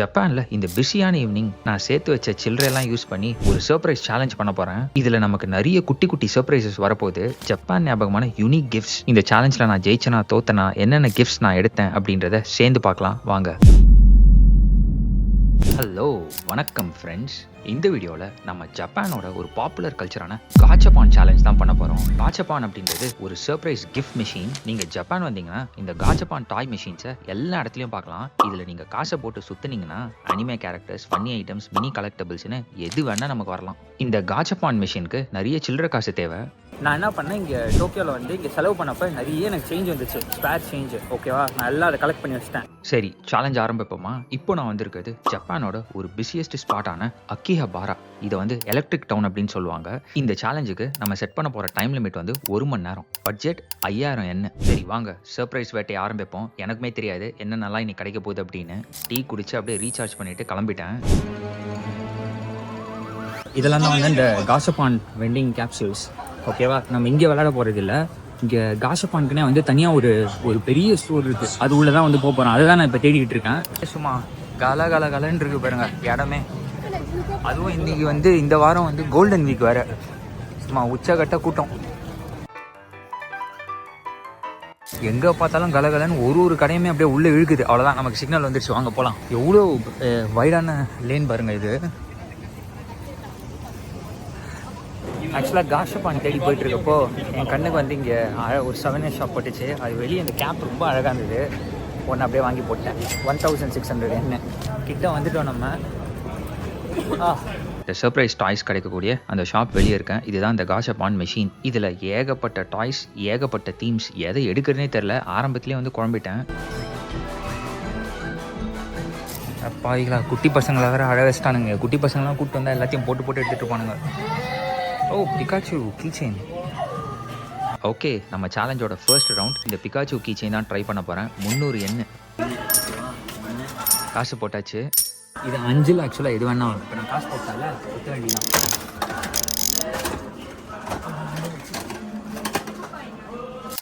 ஜப்பான்ல இந்த பிஸியான ஈவினிங் நான் சேர்த்து வச்ச சில்லறையெல்லாம் யூஸ் பண்ணி ஒரு சர்ப்ரைஸ் சேலஞ்ச் பண்ண போறேன். இதுல நமக்கு நிறைய குட்டி குட்டி சர்ப்ரைசஸ் வரப்போகுது. ஜப்பான் ஞாபகமான யூனிக் கிஃப்ட்ஸ் இந்த சேலஞ்சில் நான் ஜெயிச்சனா தோத்தனா என்னென்ன கிஃப்ட்ஸ் நான் எடுத்தேன் அப்படின்றத சேர்ந்து பார்க்கலாம். வாங்க. ஹலோ வணக்கம் ஃப்ரெண்ட்ஸ் இந்த வீடியோவில் நம்ம ஜப்பானோட ஒரு பாப்புலர் கல்ச்சரான காச்சப்பான் சேலஞ்ச் தான் பண்ண போகிறோம் காச்சப்பான் அப்படின்றது ஒரு சர்ப்ரைஸ் கிஃப்ட் மிஷின் நீங்கள் ஜப்பான் வந்தீங்கன்னா இந்த காச்சப்பான் டாய் மிஷின்ஸை எல்லா இடத்துலையும் பார்க்கலாம். இதில் நீங்கள் காசை போட்டு சுற்றுனீங்கன்னா anime characters funny items mini கலெக்டபிள்ஸ்னு எது வேணால் நமக்கு வரலாம். இந்த காச்சப்பான் மிஷினுக்கு நிறைய சில்லற காசு தேவை. நான் என்ன பண்ணேன் இங்கே டோக்கியோவில் வந்து இங்கே செலவு பண்ணப்போ நிறைய எனக்கு சேஞ்ச் வந்துச்சு. ஸ்பேர் சேஞ்ச் ஓகேவா நான் எல்லாம் அதை கலெக்ட் பண்ணி வச்சிட்டேன். சரி சேலஞ்ச் ஆரம்பிப்போமா? இப்போ நான் வந்திருக்கிறது ஜப்பானோட ஒரு பிஸியஸ்ட் ஸ்பாட்டான அக்கிஹபாரா இதை வந்து எலக்ட்ரிக் டவுன் அப்படின்னு சொல்லுவாங்க. இந்த சேலஞ்சுக்கு நம்ம செட் பண்ண போகிற டைம் லிமிட் வந்து ஒரு மணி நேரம். பட்ஜெட் ஐயாயிரம் என்ன சரி வாங்க. சர்ப்ரைஸ் வேட்டையை ஆரம்பிப்போம். எனக்குமே தெரியாது என்ன நல்லா இன்னைக்கு கிடைக்க போகுது அப்படின்னு. டீ குடிச்சு அப்படியே ரீசார்ஜ் பண்ணிட்டு கிளம்பிட்டேன். இதெல்லாம் தான் வந்து இந்த காசப்பான் வெண்டிங் கேப்சூல்ஸ் ஓகேவா நம்ம இங்கே விளையாட போகிறது இல்லை இங்கே காசப்பான்க்குனே வந்து தனியாக ஒரு ஒரு பெரிய ஸ்டோர் இருக்குது அது உள்ளே தான் வந்து போக போகிறோம் அதை தான் நான் இப்போ தேடிக்கிட்டு இருக்கேன். சும்மா கல கல கலன்னு இருக்கு பாருங்க. இடமே. அதுவும் இன்னைக்கு வந்து இந்த வாரம் வந்து கோல்டன் வீக் வேறு. சும்மா உச்சகட்ட கூட்டம். எங்கே பார்த்தாலும் கலகலன்னு ஒரு ஒரு கடையுமே அப்படியே உள்ளே இழுக்குது. அவ்வளோதான் நமக்கு சிக்னல் வந்துருச்சு. வாங்க போகலாம் எவ்வளோ வைடான லேன் பாருங்கள் இது. ஆக்சுவலாக காஷப்பான் தேடி போயிட்டு இருக்கப்போ என் கண்ணுக்கு வந்து இங்கே அழ ஒரு செவன் ஷாப் போட்டுச்சு. அது வெளியே அந்த கேப் ரொம்ப அழகாக இருந்தது. ஒன்று அப்படியே வாங்கி போட்டேன். ஒன் தௌசண்ட் சிக்ஸ் ஹண்ட்ரட் என்ன. கிட்ட வந்துட்டோம் நம்ம. ஆ. இந்த சர்ப்ரைஸ் டாய்ஸ் கிடைக்கக்கூடிய அந்த ஷாப் வெளியே இருக்கேன். இதுதான் இந்த காஷப்பான் மெஷின் இதில் ஏகப்பட்ட டாய்ஸ் ஏகப்பட்ட தீம்ஸ் எதை எடுக்கிறதுனே தெரில ஆரம்பத்திலே வந்து குழம்பிட்டேன். பாவிகளா குட்டி பசங்களை வேற அழ வச்சிட்டானுங்க. குட்டி பசங்களாம் கூப்பிட்டு வந்தால் எல்லாத்தையும் போட்டு போட்டு எடுத்துகிட்டு போனாங்க ஓ பிகாச்சு கீச்சேன் ஓகே நம்ம சேலஞ்சோட ஃபர்ஸ்ட் ரவுண்ட் இந்த பிகாச்சு கீச்சேன் தான் ட்ரை பண்ண போகிறேன் முந்நூறு எண்ணு. காசு போட்டாச்சு. இது அஞ்சில் ஆக்சுவலாக எது வேணா இப்போ நான் காசு போட்டால சுத்த வேண்டியதான்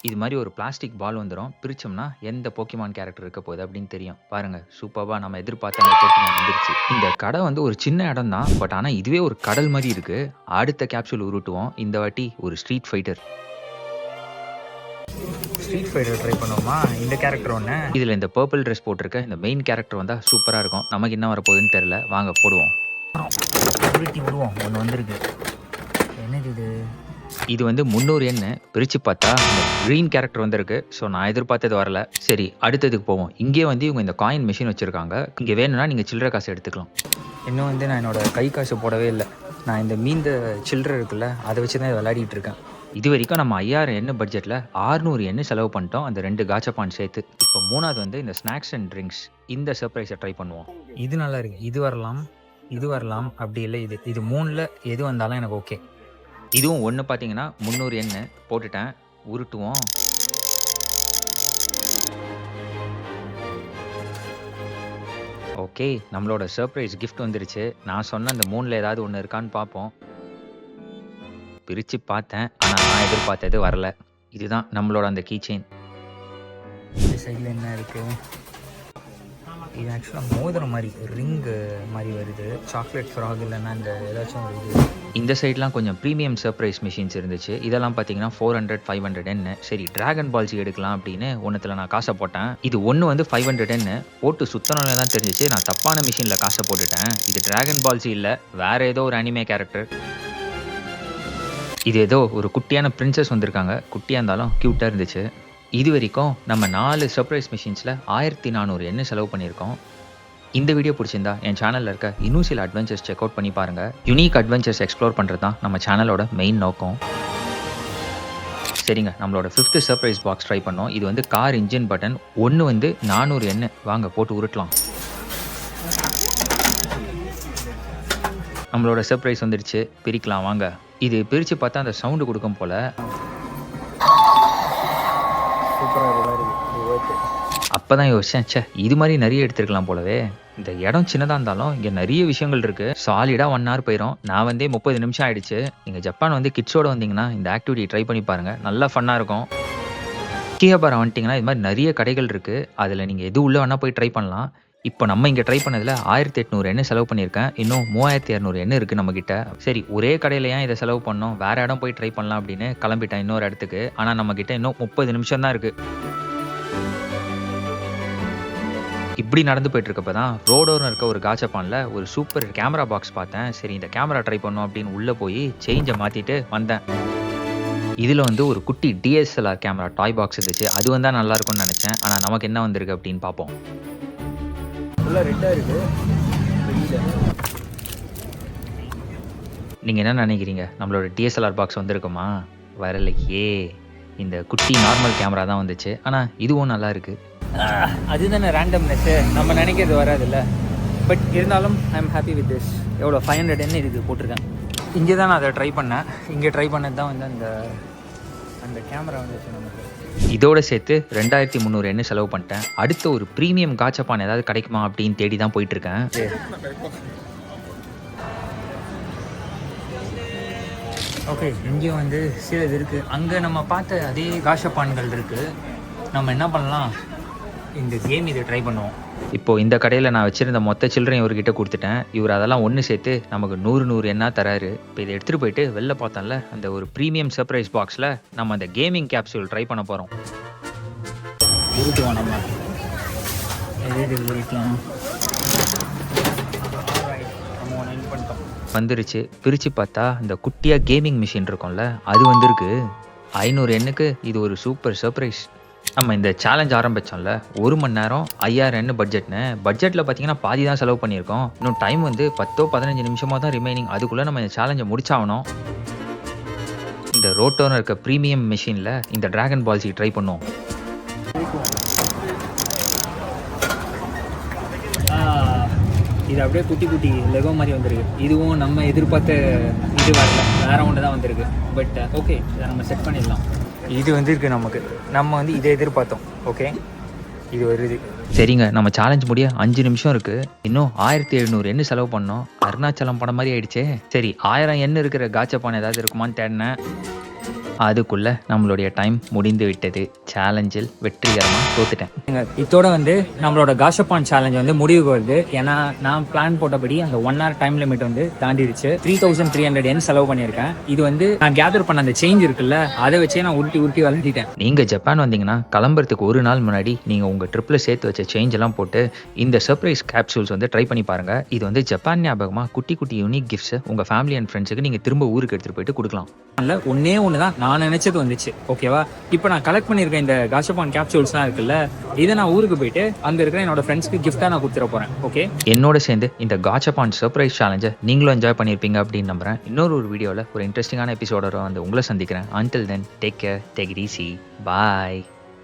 இது மாதிரி ஒரு பிளாஸ்டிக் பால் வந்துடும் பிரிச்சோம்னா எந்த போக்கிமான் கேரக்டர் இருக்க போகுது அப்படின்னு தெரியும். பாருங்க சூப்பராக நம்ம எதிர்பார்த்த அந்த போக்கிமான் வந்துருச்சு. இந்த கடை வந்து ஒரு சின்ன இடம் தான். பட் ஆனால் இதுவே ஒரு கடல் மாதிரி இருக்கு. அடுத்த கேப்சூல் உருட்டுவோம். இந்த வாட்டி ஒரு street fighter street fighter try பண்ணுவோமா? இந்த கேரக்டர் ஒன்று இதில் இந்த பர்பிள் ட்ரெஸ் போட்டிருக்க இந்த மெயின் கேரக்டர் வந்தால் சூப்பராக இருக்கும். நமக்கு என்ன வரப்போகுதுன்னு தெரில வாங்க போடுவோம். விடுவோம். ஒன்று வந்திருக்கு. என்னது இது? இது வந்து முந்நூறு எண்ணு. பிரித்து பார்த்தா இந்த க்ரீன் கேரக்டர் வந்திருக்கு. ஸோ நான் எதிர்பார்த்தது வரல. சரி அடுத்ததுக்கு போவோம். இங்கே வந்து இவங்க இந்த காயின் மிஷின் வச்சுருக்காங்க. இங்கே வேணும்னா நீங்கள் சில்லறை காசு எடுத்துக்கலாம். இன்னும் வந்து நான் என்னோட கை காசு போடவே இல்லை. நான் இந்த மீந்த சில்லறை இருக்குல்ல அதை வச்சு தான் விளையாடிட்டு இருக்கேன். இது வரைக்கும் நம்ம ஐயாயிரம் எண்ணு பட்ஜெட்டில் ஆறுநூறு எண்ணு செலவு பண்ணிட்டோம். அந்த ரெண்டு காச்சப்பான் சேர்த்து. இப்போ மூணாவது வந்து இந்த ஸ்நாக்ஸ் அண்ட் ட்ரிங்க்ஸ் இந்த சர்ப்ரைஸை ட்ரை பண்ணுவோம். இது நல்லா இருக்கு. இது வரலாம். இது வரலாம். அப்படி இல்லை. இது இது மூணில் எது வந்தாலும் எனக்கு ஓகே இதுவும் ஒன்று பார்த்தீங்கன்னா முந்நூறு எண்ணெய் போட்டுட்டேன். உருட்டுவோம். ஓகே நம்மளோட சர்ப்ரைஸ் கிஃப்ட் வந்துருச்சு. நான் சொன்ன அந்த மூணில் ஏதாவது ஒன்று இருக்கான்னு பார்ப்போம் பிரித்து பார்த்தேன் ஆனால் நான் எதிர்பார்த்தது வரல. இதுதான் நம்மளோட அந்த கீ செயின் இந்த சைடில் என்ன இருக்கு? இது ஆக்சுவலாக மோதிரம் மாதிரி ரிங்கு மாதிரி வருது. சாக்லேட் ஃப்ராக் இல்லைன்னா இந்த ஏதாச்சும் ஒரு இது. இந்த சைட்லாம் கொஞ்சம் ப்ரீமியம் சர்ப்ரைஸ் மிஷின்ஸ் இருந்துச்சு. இதெல்லாம் பார்த்தீங்கன்னா ஃபோர் ஹண்ட்ரட் ஃபைவ் ஹண்ட்ரட் என்ன சரி டிராகன் பால்ஸ் எடுக்கலாம் அப்படின்னு ஒன்றுத்தில் நான் காசை போட்டேன். இது ஒன்று வந்து ஃபைவ் ஹண்ட்ரட் என்ன போட்டு சுத்தனோட தான் தெரிஞ்சிச்சு. நான் தப்பான மிஷினில் காசை போட்டுட்டேன். இது டிராகன் பால்ஸ் இல்லை வேற ஏதோ ஒரு அனிமே கேரக்டர் இது ஏதோ ஒரு குட்டியான பிரின்சஸ் வந்திருக்காங்க. குட்டியாக இருந்தாலும் க்யூட்டாக இருந்துச்சு. இது வரைக்கும் நம்ம நாலு சர்ப்ரைஸ் மிஷின்ஸில் ஆயிரத்தி நானூறு என்ன செலவு பண்ணியிருக்கோம். இந்த வீடியோ பிடிச்சிருந்தா என் சேனலில் இருக்க இன்னும் சில அட்வென்ச்சர்ஸ் செக் அவுட் பண்ணி பாருங்க. யூனிக் அட்வென்ச்சர்ஸ் எக்ஸ்ப்ளோர் பண்ணுறது தான் நம்ம சேனலோட மெயின் நோக்கம். சரிங்க நம்மளோட ஃபிஃப்த் சர்ப்ரைஸ் பாக்ஸ் ட்ரை பண்ணோம். இது வந்து கார் இன்ஜின் பட்டன் ஒன்று வந்து நானூறு எண்ணெய் வாங்க போட்டு உருட்டலாம். நம்மளோட சர்ப்ரைஸ் வந்துடுச்சு. பிரிக்கலாம் வாங்க. இது பிரித்து பார்த்தா அந்த சவுண்டு கொடுக்கும் போல். அப்போதான் அப்போ தான் யோசிச்சேன் ச்சே இது மாதிரி நிறைய எடுத்துருக்கலாம் போலவே. இந்த இடம் சின்னதாக இருந்தாலும் இங்கே நிறைய விஷயங்கள் இருக்குது சாலிடாக ஒன் ஹவர் போயிடும் நான் வந்தே முப்பது நிமிஷம் ஆயிடுச்சு. நீங்கள் ஜப்பான் வந்து கிட்ஸோட வந்தீங்கன்னா இந்த ஆக்டிவிட்டி ட்ரை பண்ணி பாருங்கள் நல்லா ஃபன்னாக இருக்கும். கீழபாரம் வந்துட்டிங்கன்னா இது மாதிரி நிறைய கடைகள் இருக்குது அதில் நீங்கள் எது உள்ளே வேணால் போய் ட்ரை பண்ணலாம். இப்போ நம்ம இங்கே ட்ரை பண்ணதில் ஆயிரத்தி எட்நூறு எண்ணெய் செலவு பண்ணியிருக்கேன். இன்னும் மூவாயிரத்தி இரநூறு எண்ணெய் இருக்குது நம்மக்கிட்ட சரி ஒரே கடையில் ஏன் இதை செலவு பண்ணோம்? வேறு இடம் போய் ட்ரை பண்ணலாம் அப்படின்னு கிளம்பிட்டேன் இன்னொரு இடத்துக்கு. ஆனால் நம்மக்கிட்ட இன்னும் முப்பது நிமிஷம் தான் இருக்குது இப்படி நடந்து போயிட்டு இருக்கப்ப தான் ரோடோரம் இருக்க ஒரு காச்சப்பானில் ஒரு சூப்பர் கேமரா பாக்ஸ் பார்த்தேன். சரி இந்த கேமரா ட்ரை பண்ணோம் அப்படின்னு உள்ளே போய் சேஞ்சை மாற்றிட்டு வந்தேன். இதில் வந்து ஒரு குட்டி டிஎஸ்எல்ஆர் கேமரா டாய் பாக்ஸ் இருந்துச்சு. அது வந்தால் நல்லா இருக்கும்னு நினச்சேன். ஆனால் நமக்கு என்ன வந்திருக்கு அப்படின்னு பார்ப்போம். நீங்கள் என்ன நினைக்கிறீங்க? நம்மளோட டிஎஸ்எல்ஆர் பாக்ஸ் வந்திருக்குமா? வரலையே. இந்த குட்டி நார்மல் கேமரா தான் வந்துச்சு. ஆனால் இதுவும் நல்லா இருக்குது அதுதானே ரேண்டம்னஸ்ஸு நம்ம நினைக்கிறது வராதுல்ல. பட் இருந்தாலும் I am happy with this எவ்வளோ ஃபைவ் ஹண்ட்ரட் என்ன இதுக்கு போட்டிருக்கேன்? இங்கே தான் நான் அதை ட்ரை பண்ணேன். இங்கே ட்ரை பண்ணது தான் வந்து அந்த அந்த கேமரா வந்துச்சு நமக்கு. இதோட சேர்த்து ரெண்டாயிரத்தி முந்நூறு எண்ணெய் செலவு பண்ணிட்டேன். அடுத்த ஒரு ப்ரீமியம் காச்சப்பான் ஏதாவது கிடைக்குமா அப்படின்னு தேடி தான் போயிட்டு இருக்கேன் ஓகே இங்கேயும் வந்து சில இது இருக்குது அங்கே நம்ம பார்த்த அதே காஷப்பான்கள் இருக்குது நம்ம என்ன பண்ணலாம்? இந்த கேம் இதை ட்ரை பண்ணுவோம். இப்போ இந்த கடையில் நான் வச்சிருந்த மொத்த சில்லறையும் இவர்கிட்ட கொடுத்துட்டேன். இவர் அதெல்லாம் ஒன்று சேர்த்து நமக்கு நூறு நூறு என்ன தராரு. இப்போ இதை எடுத்துகிட்டு போயிட்டு வெளில பார்த்தோம்ல அந்த ஒரு ப்ரீமியம் சர்ப்ரைஸ் பாக்ஸில் நம்ம அந்த கேமிங் கேப்சூல் ட்ரை பண்ண போகிறோம் நம்ம. வந்துருச்சு. பிரித்து பார்த்தா இந்த குட்டியாக கேமிங் மிஷின் இருக்கும்ல அது வந்திருக்கு. ஐநூறு எண்ணுக்கு இது ஒரு சூப்பர் சர்ப்ரைஸ் நம்ம இந்த சேலஞ்ச் ஆரம்பித்தோம்ல ஒரு மணி நேரம் ஐயாயிரம் பட்ஜெட்னு பட்ஜெட்டில் பார்த்தீங்கன்னா பாதி தான் செலவு பண்ணியிருக்கோம். இன்னும் டைம் வந்து பத்தோ பதினஞ்சு நிமிஷமாக தான் ரிமைனிங் அதுக்குள்ளே நம்ம இந்த சேலஞ்சை முடிச்சாகணும். இந்த ரோட்டோன்னு இருக்க ப்ரீமியம் மிஷினில் இந்த ட்ராகன் பால்ஸி ட்ரை பண்ணுவோம். இது அப்படியே குட்டி குட்டி லெகோ மாதிரி வந்திருக்கு. இதுவும் நம்ம எதிர்பார்த்த இது வரல. வேற ஒன்று தான் வந்திருக்கு. பட் ஓகே இதை நம்ம செட் பண்ணிடலாம். இது வந்திருக்கு நமக்கு. நம்ம வந்து இதை எதிர்பார்த்தோம் ஓகே இது வருது. சரிங்க. நம்ம சேலஞ்ச் முடிய அஞ்சு நிமிஷம் இருக்கு. இன்னும் ஆயிரத்தி எழுநூறு எண்ணு செலவு பண்ணோம். அருணாச்சலம் படம் மாதிரி ஆயிடுச்சே. சரி ஆயிரம் எண்ணு இருக்கிற காச்சப்பான் ஏதாவது இருக்குமான்னு தேடினேன். அதுக்குள்ள நம்மளுடைய டைம் முடிந்து விட்டது. சேலஞ்சில் வெற்றிகரமாக தோத்துட்டேன். இதோட வந்து நம்மளோட காஷப்பான் சேலஞ்ச் வந்து முடிவுக்கு வருது. ஏன்னா நான் பிளான் போட்டபடி அந்த ஒன் ஹவர் டைம் லிமிட் வந்து தாண்டிடுச்சு த்ரீ தௌசண்ட் த்ரீ ஹண்ட்ரட் என் செலவு பண்ணியிருக்கேன் இது வந்து நான் கேதர் பண்ண அந்த சேஞ்ச் இருக்குல்ல அதை வச்சே நான் உருட்டி உருட்டி வளர்த்திட்டேன். நீங்க ஜப்பான் வந்தீங்கன்னா கிளம்புறதுக்கு ஒரு நாள் முன்னாடி நீங்க உங்க ட்ரிப்ல சேர்த்து வச்ச சேஞ்ச் எல்லாம் போட்டு இந்த சர்ப்ரைஸ் கேப்சூல்ஸ் வந்து ட்ரை பண்ணி பாருங்க. இது வந்து ஜப்பான் ஞாபகமா குட்டி குட்டி யூனிக் கிஃப்ட்ஸ் உங்க ஃபேமிலி அண்ட் ஃப்ரெண்ட்ஸுக்கு நீங்க திரும்ப ஊருக்கு எடுத்துட்டு போயிட்டு கொடுக்கலாம். இல்ல ஒன்னே ஒன்று தான் நான் நினைச்சது வந்துச்சு. ஓகேவா இப்போ நான் கலெக்ட் பண்ணியிருக்கேன் இந்த காஷபான் கேப்சூல்ஸ்லாம் இருக்குல்ல இதை நான் ஊருக்கு போயிட்டு அங்கே இருக்கிற என்னோட ஃப்ரெண்ட்ஸ்க்கு கிஃப்டாக நான் கொடுத்துட போகிறேன் ஓகே என்னோட சேர்ந்து இந்த காச்சப்பான் சர்ப்ரைஸ் சேலஞ்சை நீங்களும் என்ஜாய் பண்ணியிருப்பீங்க அப்படின்னு நம்புறேன். இன்னொரு ஒரு வீடியோவில் ஒரு இன்ட்ரெஸ்டிங்கான எபிசோட வந்து உங்களை சந்திக்கிறேன். Until then take care take it easy bye